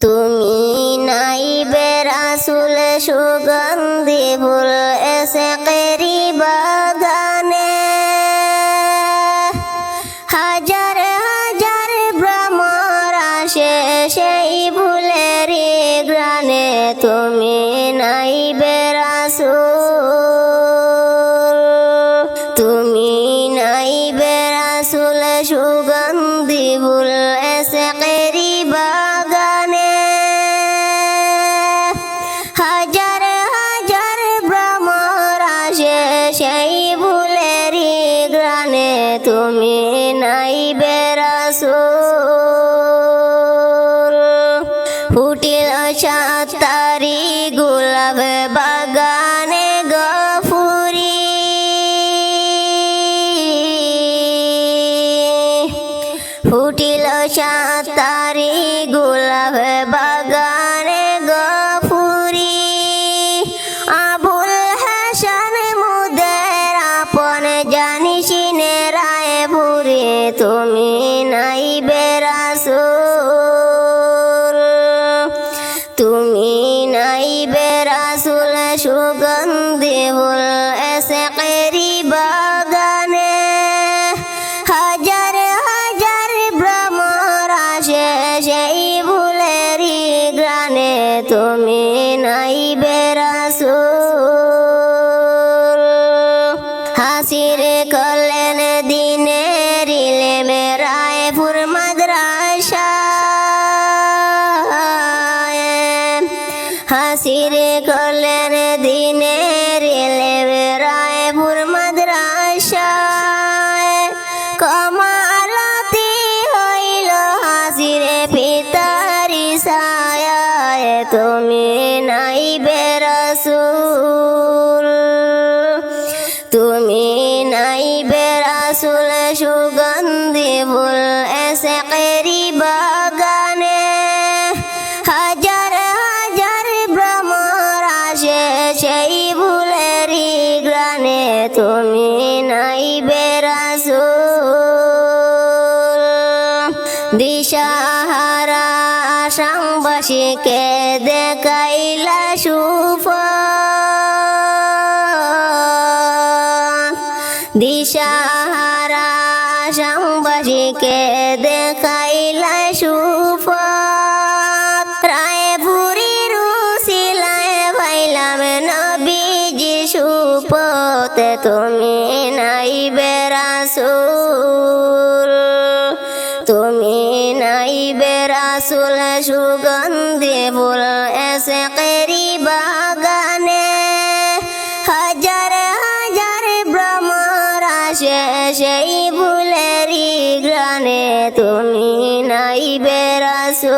তুমি নাই বেরাসুল সুগন্ধি ফুল এসে কেরি বাগানে। হাজার হাজার ভ্রমর আসে সেই ফুলের গ্রানে তুমি নাই বেরাসুল সাতারি গোলাপ বাগানে গফুরি। ফুটিল সাতারি গোলাপ নাই বেরাসুল হাসির কলেন দিনের ইলেমে মেরায় ফুর হাসির তুমি নাই বেরাসুল তুমি নাই বেরাসুল সুগন্ধি ফুল এসে কেরি বাগানে। হাজার হাজার ভ্রমর আসে সেই ফুলেরই গ্রানে তুমি নাই বেরাসুল দিশাহারা আসামবাসীকে দেখাইলা সুফ দিশাহারা বেরাসুল সুগন্ধি ফুল এসে কেরি বাগানে। হাজার হাজার ভ্রমর আসে সেই ফুলেরই গ্রানে তুমি নাই বেরাসুল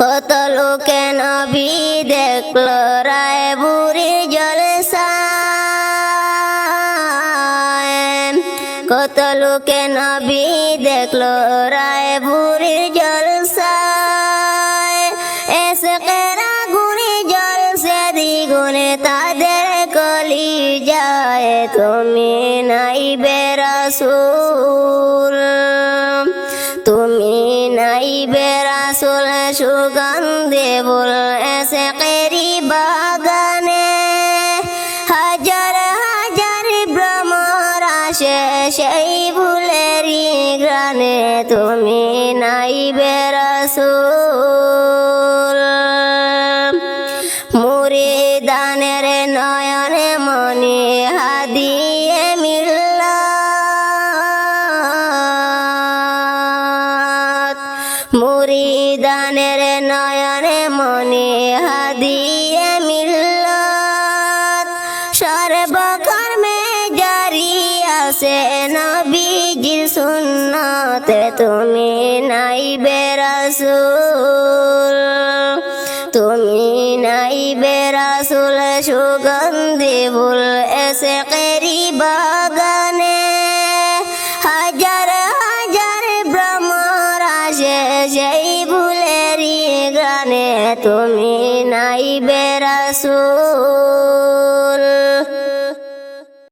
কত লোকে নবী দেখল লোকে নবী দেখল রায় বুড়ির জলসায়। এসে কেরা গুণি জলসে দ্বিগুণে তাদের কলি যায় তুমি নাই বেরাসুল তুমি নাই বেরাসুল মুড়ি দানের নয়নে মনি হাদিয়ে মিল্লাত। মুড়ি দানের নয়নে মনে হাদিয়ে নবীজির সুন্নতে তুমি নাই বেরাসুল। তুমি নাই বেরাসুল, সুগন্ধি ফুল এসে কেরি বাগানে। হাজার হাজার ভ্রমর আসে সেই ফুলেরই গানে। তুমি নাই বেরাসুল